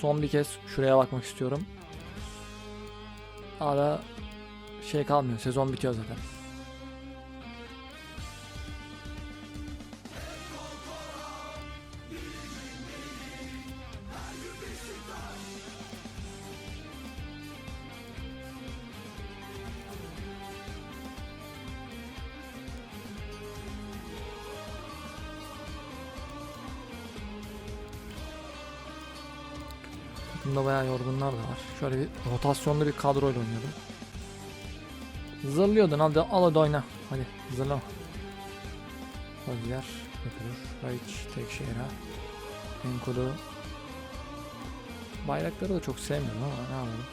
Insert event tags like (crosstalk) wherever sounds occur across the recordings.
Son bir kez şuraya bakmak istiyorum. Hala şey kalmıyor. Sezon bitiyor zaten. Takımda bayağı yorgunlar da var. Şöyle bir rotasyonlu bir kadroyla oynuyordum. Zırlıyordun hadi al hadi oyna. Hadi zırla. Rozier yapılır. Raiç, Tekşehir'e. Enkudu. Bayrakları da çok sevmiyorum ama ne yapalım.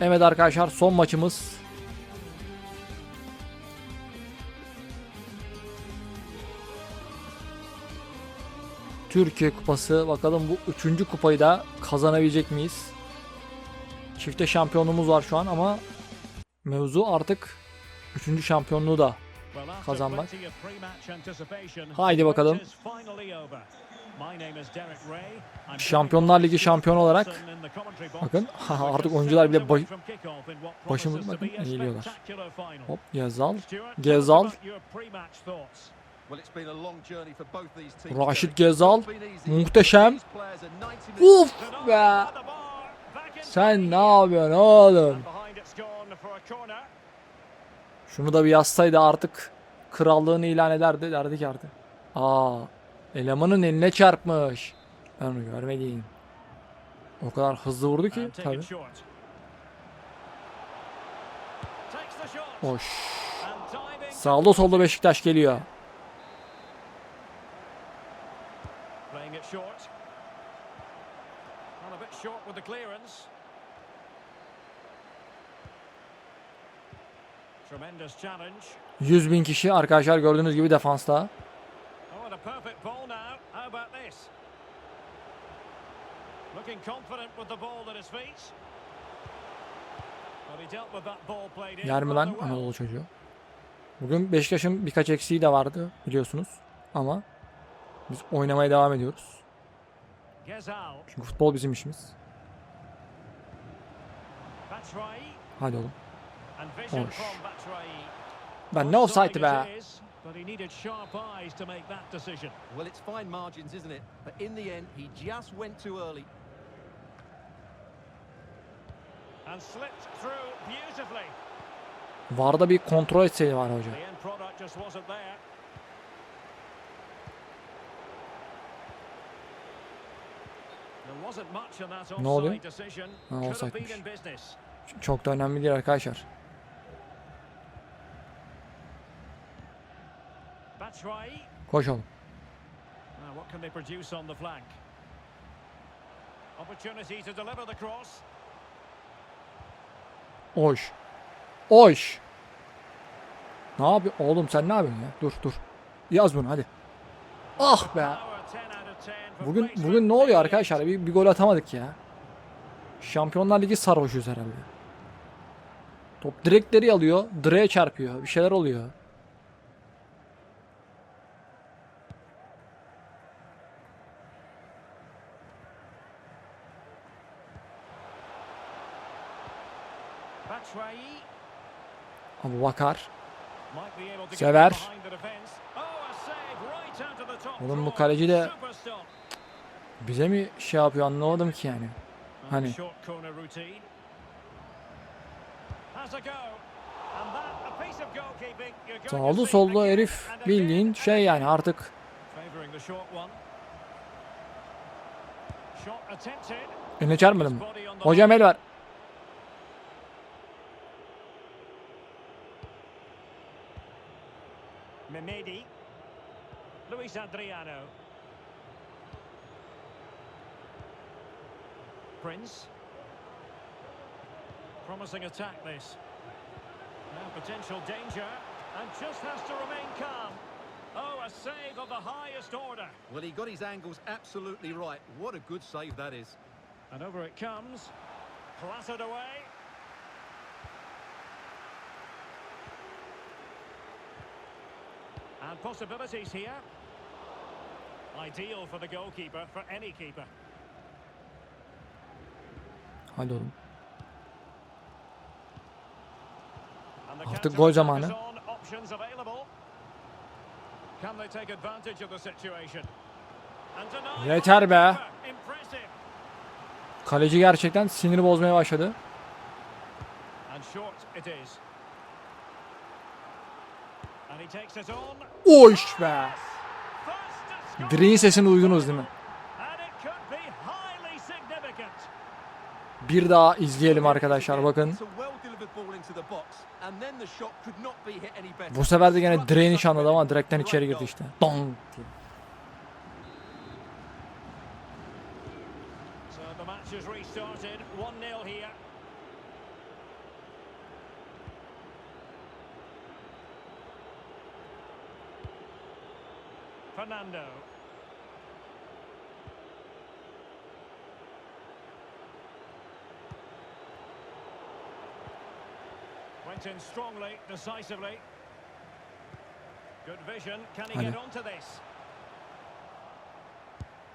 Evet arkadaşlar son maçımız. Türkiye Kupası. Bakalım bu üçüncü kupayı da kazanabilecek miyiz? Çifte şampiyonluğumuz var şu an ama mevzu artık üçüncü şampiyonluğu da kazanmak. Haydi bakalım. Şampiyonlar Ligi şampiyonu olarak bakın (laughs) artık oyuncular bile baş, başımız bakın eğiliyorlar. Hop Gezal. Gezal. Raşit Gezal. Muhteşem. Uf be. Sen ne yapıyorsun oğlum? Şunu da bir yazsaydı artık krallığını ilan ederdi derdi ki artık. Aa, elemanın eline çarpmış. Ben onu görmedim. O kadar hızlı vurdu ki tabi. Hoş. Sağda solda Beşiktaş geliyor. 100 bin kişi arkadaşlar gördüğünüz gibi defansta. A perfect ball now. How about this? Looking confident with the ball at his feet. But he dealt with that ball played in Yer mi lan. Anadolu çocuğu? Bugün Beşiktaş'ın birkaç eksiği de vardı biliyorsunuz. Ama biz oynamaya devam ediyoruz. Çünkü futbol bizim işimiz. Hadi oğlum. Hoş. Ben ne offside be? But he needed sharp eyes to make that decision. Well, it's fine margins, isn't it? But in the end, he just went too early. And slipped through beautifully. Varda bir kontrol etseydi var hoca. The end product just wasn't there. There wasn't much in that Ne oluyor? Ha, business. Çok da önemli değil arkadaşlar. Batshuayi. Koş oğlum. Now what can they produce on the flank? Opportunity to deliver the cross. Oş. Oş. Ne yapıyor? Oğlum sen ne yapıyorsun ya? Dur dur. Yaz bunu hadi. Ah be. Now a 10 out of 10 for Bugün bugün ne oluyor arkadaşlar? Bir, bir gol atamadık ya. Şampiyonlar Ligi sarhoşuz herhalde. Top direkleri alıyor, direğe çarpıyor. Bir şeyler oluyor. Batshuayi Abu Bakar. might be able to get Sever. behind the defense. Oh, a save right out of the top Oğlum bu kaleci de bize mi şey yapıyor anlamadım ki yani. Hani. Sağlı sollu herif bildiğin şey yani artık. Önüne çarpmadı mı? Body on the Hocam el ver. Luis Adriano. Prince. Promising attack this. Now potential danger and just has to remain calm. Oh, a save of the highest order. Well, he got his angles absolutely right. What a good save that is. And over it comes. Clattered away. And possibilities here. Ideal for the goalkeeper, for any keeper. Hadi oğlum. Artık gol zamanı. Yeter be. Kaleci gerçekten siniri bozmaya başladı. And short Direğin sesini duydunuz değil mi? Bir daha izleyelim arkadaşlar bakın. Bu sefer de gene direğin nişanladı ama direkten içeri girdi işte. Dong diye. So the match has restarted. 1-0 here. Fernando. Went in strongly, decisively. Good vision. Can he get onto this?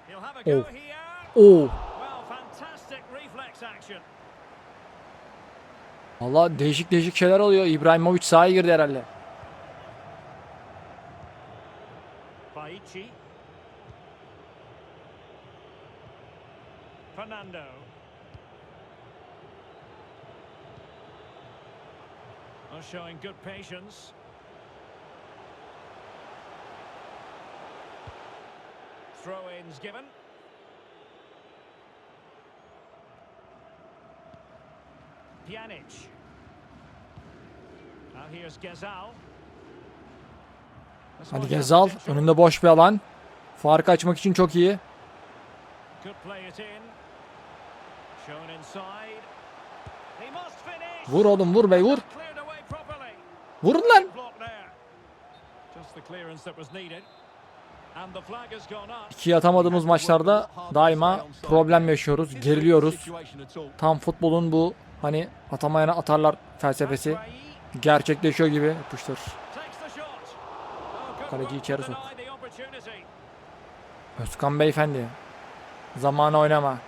He'll have a go Oh. here. Oo. Well, fantastic reflex action. Valla değişik değişik şeyler oluyor. İbrahimovic sahaya girdi herhalde. Fernando. Oh, showing good patience. Throw-ins given. Pjanic. Now here's Gezal. One Gezal. Önünde boş bir alan. Farkı açmak için çok iyi. Vur oğlum vur bey vur. Vurun lan. İkiye atamadığımız maçlarda daima problem yaşıyoruz. Geriliyoruz. Tam futbolun bu hani atamayana atarlar felsefesi gerçekleşiyor gibi. Yapıştır. takes the shot. Oh, good Kaleci içeri sok. Özkan beyefendi. Zamana oynama.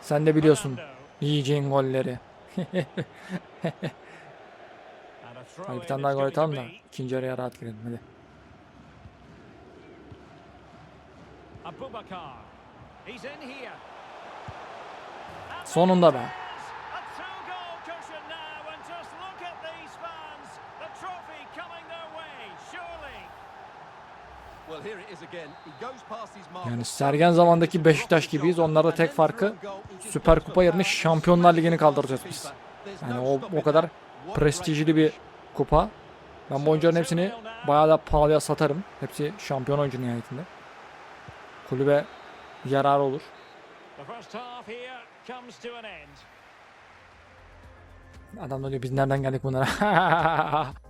Sen de biliyorsun. Yiyeceğin golleri. Hadi bir tane daha gol atalım da ikinci araya rahat girelim hadi. Sonunda be. Yani Sergen zamandaki Beşiktaş gibiyiz. Onlarda tek farkı Süper Kupa yerine Şampiyonlar Ligi'ni kaldıracağız biz. Yani o, o kadar prestijli bir kupa. Ben bu oyuncuların hepsini bayağı da pahalıya satarım. Hepsi şampiyon oyuncu nihayetinde. Kulübe yararı olur. Adam da diyor biz nereden geldik bunlara. (laughs)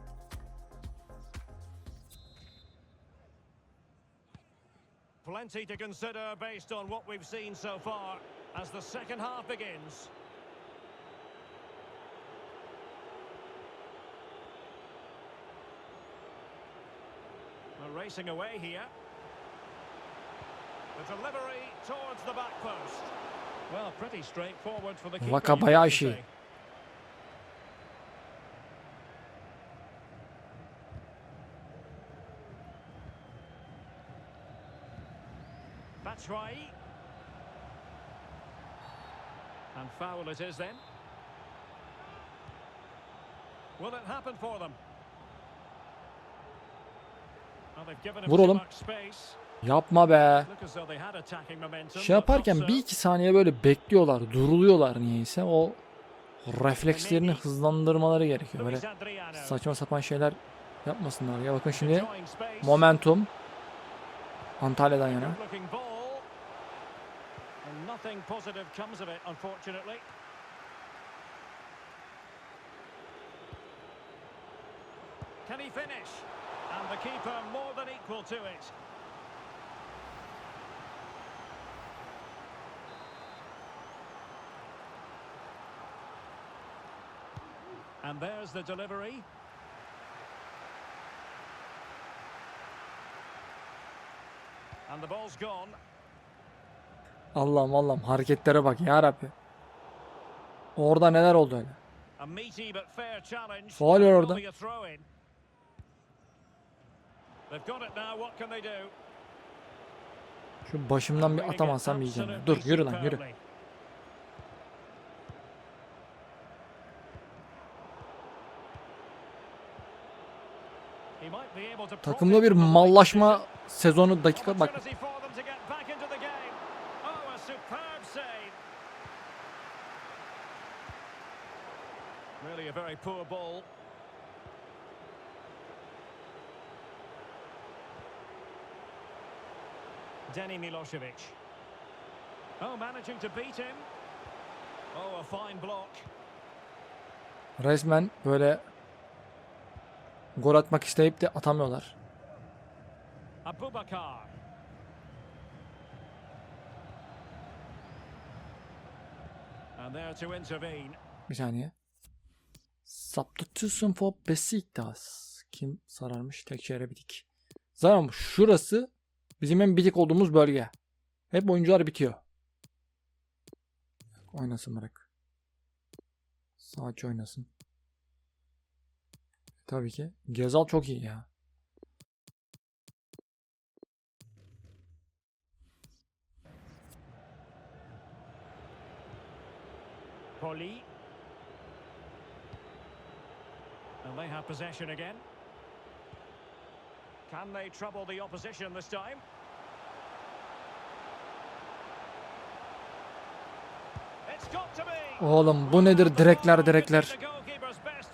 Plenty to consider based on what we've seen so far as the second half begins. We're racing away here. The delivery towards the back post. Well, pretty straightforward for the keeper. you have to Wakabayashi. Batshuayi. And foul it is then. Will it happen for them? Vur oğlum. Yapma be. Şey yaparken so. bir iki saniye böyle bekliyorlar, duruluyorlar niyeyse. O reflekslerini hızlandırmaları gerekiyor. Böyle saçma sapan şeyler yapmasınlar. Ya bakın şimdi momentum Antalya'dan yana. And nothing positive comes of it, unfortunately. Can he finish? And the keeper more than equal to it. And there's the delivery. And the ball's gone. Allah'ım Allah'ım hareketlere bak ya Rabbi. Orada neler oldu öyle? Faul var orada. Şu başımdan bir atamazsam yiyeceğim. ya. Dur yürü lan yürü. Takımda bir mallaşma sezonu dakika bak. Opportunity for them to get back into the game. Oh, a superb save. Really a very poor ball. Denny Milosevic. Oh, managing to beat him. Oh, a fine block. Resmen böyle gol atmak isteyip de atamıyorlar. Abubakar. And there to intervene. Bir saniye. Substitution for Besiktas. Kim sararmış? Tek şehre bitik. Zaten şurası bizim en bitik olduğumuz bölge. Hep oyuncular bitiyor. Oynasın bırak. Sadece oynasın. Tabii ki. Gezal çok iyi ya. Poli. And they have possession again. Can they trouble the opposition this time? It's got to be. Oğlum bu nedir direkler direkler. The goalkeeper's best.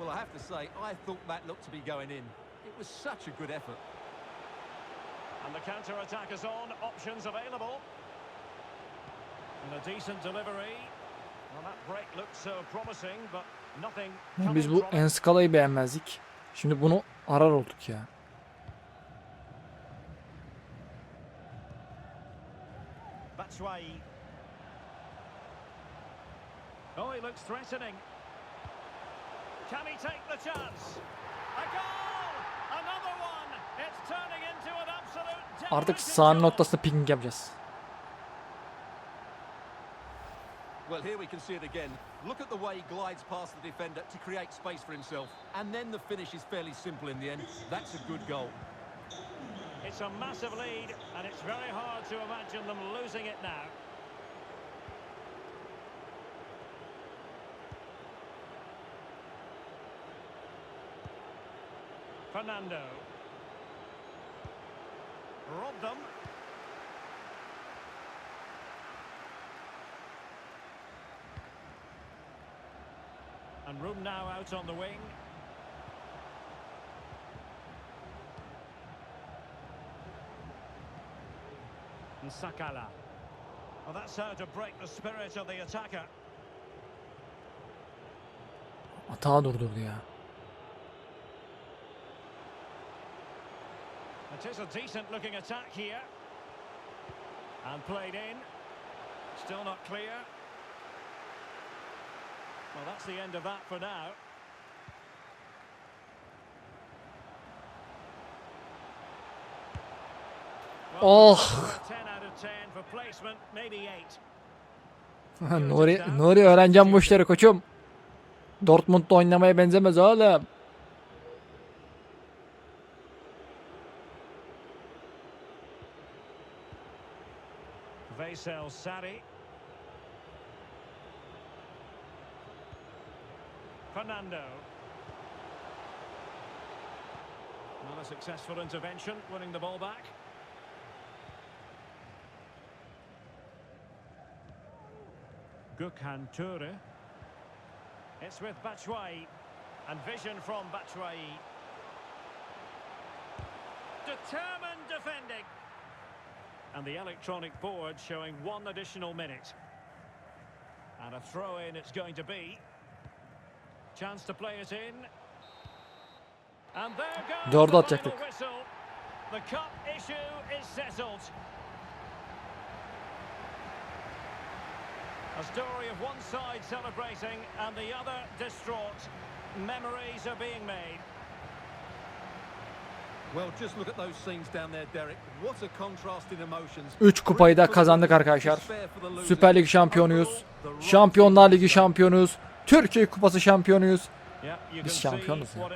Well, I have to say, I thought that looked to be going in. It was such a good effort. And the counter-attack is on. Options available. And a decent delivery. Well, that break looked so promising, but nothing coming Biz bu. Enskala'yı beğenmezdik. Şimdi bunu arar olduk ya. Oh, he looks threatening. Can he take the chance? A goal! Another one! It's turning into an absolute Artık sahanın noktasında picking yapacağız. Well, here we can see it again. Look at the way he glides past the defender to create space for himself. And then the finish is fairly simple in the end. That's a good goal. It's a massive lead, and it's very hard to imagine them losing it now. Fernando. Robbed them. And room now out on the wing. And Sakala. Well, that's how to break the spirit of the attacker. Atağı durdurdu ya. It is a decent looking attack here. And played in. Still not clear. Well, that's the end of that for now. Oh. 10 out of 10 for placement, maybe 8. (laughs) Nuri, Nuri öğreneceğim bu işleri koçum. Dortmund'da oynamaya benzemez oğlum. Vaisel Sari. Fernando. Not a successful intervention, winning the ball back. Gökhan Töre. It's with Batshuayi. And vision from Batshuayi. Determined defending. And the electronic board showing one additional minute. And a throw in it's going to be. Dördü the atacaktık. final whistle. The cup issue is settled. A story of one side celebrating and the other distraught. Memories are being made. Well, just look at those scenes down there, Derek. What a contrast in emotions. 3 kupayı da kazandık arkadaşlar. Süper Lig şampiyonuyuz. Şampiyonlar Ligi şampiyonuyuz. Türkiye Kupası şampiyonuyuz. Biz şampiyonuz ya.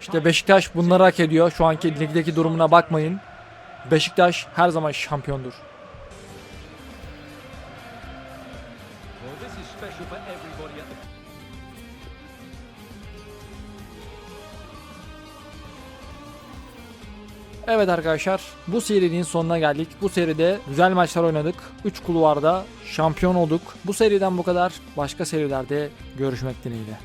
İşte Beşiktaş bunları hak ediyor. Şu anki ligdeki durumuna bakmayın. Beşiktaş her zaman şampiyondur. Well, this is special for everybody at the Evet arkadaşlar bu serinin sonuna geldik. Bu seride güzel maçlar oynadık. 3 kulvarda şampiyon olduk. Bu seriden bu kadar. Başka serilerde görüşmek dileğiyle.